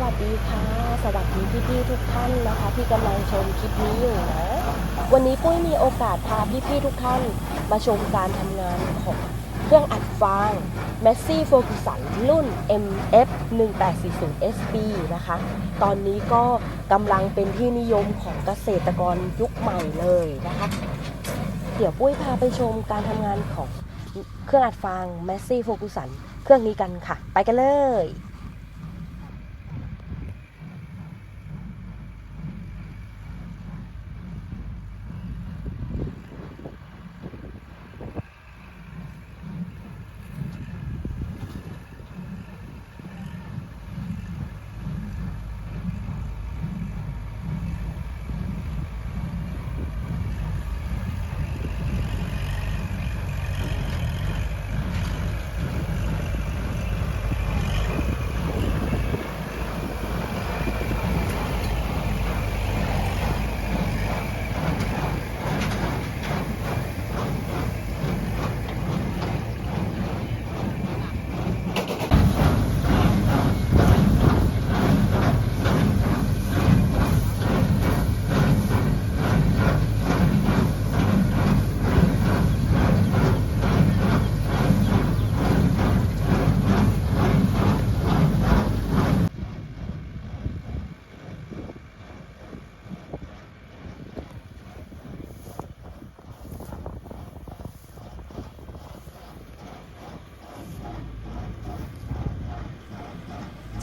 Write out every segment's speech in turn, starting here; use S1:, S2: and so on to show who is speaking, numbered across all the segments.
S1: วัสดีค่ะ สวัสดีพี่ๆทุกท่านนะคะ ที่กำลังชมคลิปนี้อยู่นะวันนี้ปุ้ยมีโอกาสพาพี่ๆทุกท่าน มาชมการทำงานของเครื่องอัดฟาง Massey Ferguson รุ่น MF 1840 SB นะคะ ตอนนี้ก็กำลังเป็นที่นิยมของเกษตรกรยุคใหม่เลยนะคะ เดี๋ยวปุ้ยพาไปชมการทำงานของเครื่องอัดฟาง Massey Ferguson เครื่องนี้กันค่ะ ไปกันเลย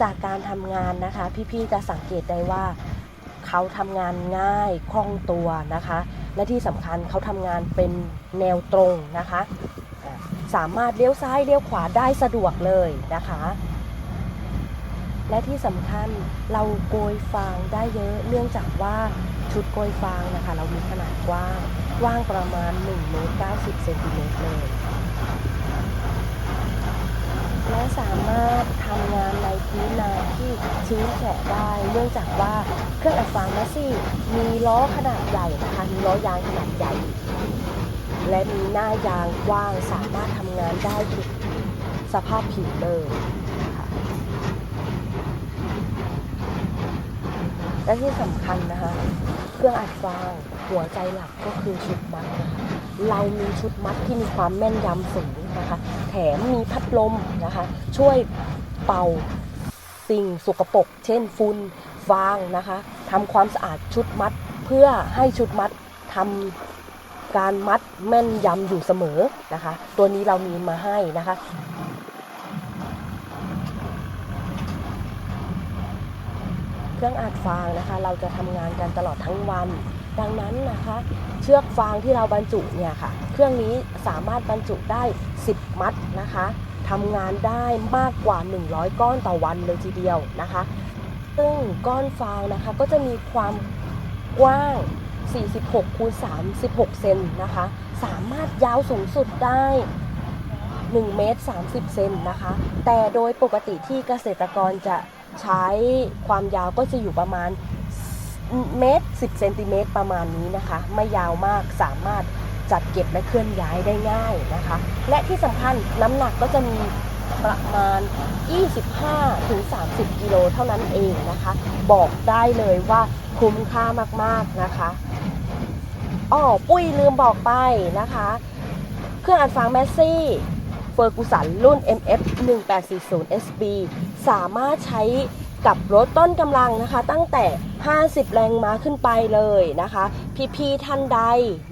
S1: จากการทำงานนะคะ พี่ๆจะสังเกตได้ว่า เขาทำงานง่ายคล่องตัวนะคะ และที่สำคัญเขาทำงานเป็นแนวตรงนะคะ สามารถเลี้ยวซ้ายเลี้ยวขวาได้สะดวกเลยนะคะ และที่สำคัญเราโกยฟางได้เยอะเนื่องจากว่าชุดโกยฟางนะคะ เรามีขนาดกว้างกว้างประมาณ1เมตร90เซนติเมตรเลย และสามารถทำงานในพื้นนาที่ชื้นแฉะได้ เนื่องจากว่าเครื่องอัดฟางแมสซี่มีล้อขนาดใหญ่นะคะมีล้อยางขนาดใหญ่ และมีหน้ายางกว้างสามารถทำงานได้ทุกสภาพผิวเลยนและที่สำคัญนะคะ เครื่องอัดฟางหัวใจหลักก็คือชุดมัดนะคะ เรามีชุดมัดที่มีความแม่นยำสูงนะคะ แถมมีพัดลมนะคะ ช่วยเป่าสิ่งสกปรกเช่นฝุ่นฟางนะคะทำความสะอาดชุดมัดเพื่อให้ชุดมัดทำการมัดแม่นยำอยู่เสมอนะคะ ตัวนี้เรามีมาให้นะคะเครื่องอัดฟางนะคะ เราจะทำงานกันตลอดทั้งวัน ดังนั้นนะคะเชือกฟางที่เราบรรจุเนี่ยค่ะ เครื่องนี้สามารถบรรจุได้ 10 มัดนะคะทำงานได้มากกว่า 100 ก้อนต่อวันเลยทีเดียวนะคะ ซึ่งก้อนฟางนะคะก็จะมีความกว้าง 46คูณ36 เซนนะคะ สามารถยาวสูงสุดได้1เมตร30 เซนนะคะ แต่โดยปกติที่เกษตรกรจะใช้ความยาวก็จะอยู่ประมาณ เมตร 10 เซนติเมตรประมาณนี้นะคะ ไม่ยาวมากสามารถจัดเก็บและเคลื่อนย้ายได้ง่ายนะคะ และที่สำคัญน้ำหนักก็จะมีประมาณ 25-30 กิโลเท่านั้นเองนะคะ บอกได้เลยว่าคุ้มค่ามากๆนะคะอ๋อปุ้ยลืมบอกไปนะคะ เครื่องอัดฟางแมสซี่เฟอร์กูสันรุ่น MF 1840 SB สามารถใช้ กับรถต้นกำลังนะคะ ตั้งแต่ 50 แรงม้าขึ้นไปเลยนะคะ พี่ๆท่านใด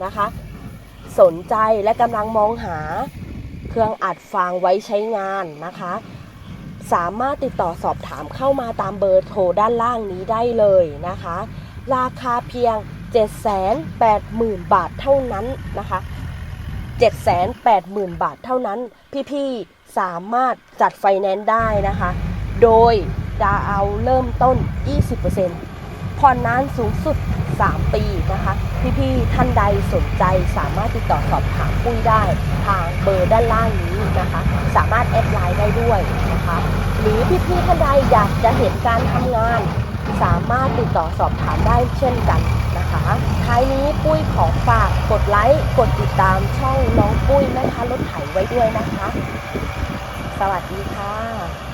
S1: นะคะ สนใจและกำลังมองหาเครื่องอัดฟางไว้ใช้งานนะคะ สามารถติดต่อสอบถามเข้ามาตามเบอร์โทรด้านล่างนี้ได้เลยนะคะ ราคาเพียง 780,000 บาทเท่านั้นนะคะ780,000 บาทเท่านั้น พี่ ๆ สามารถจัดไฟแนนซ์ได้นะคะ โดย ดาวเอาเริ่มต้น 20%ผ่อนนานสูงสุด 3 ปีนะคะพี่ๆท่านใดสนใจสามารถติดต่อสอบถามปุ้ยได้ทางเบอร์ด้านล่างนี้นะคะ สามารถแอดไลน์ได้ด้วยนะคะ หรือพี่ๆท่านใดอยากจะเห็นการทำงาน สามารถติดต่อสอบถามได้เช่นกันนะคะท้ายนี้ปุ้ยขอฝากกดไลค์กดติดตามช่องน้องปุ้ยแม่ค้ารถไถไว้ด้วยนะคะ สวัสดีค่ะ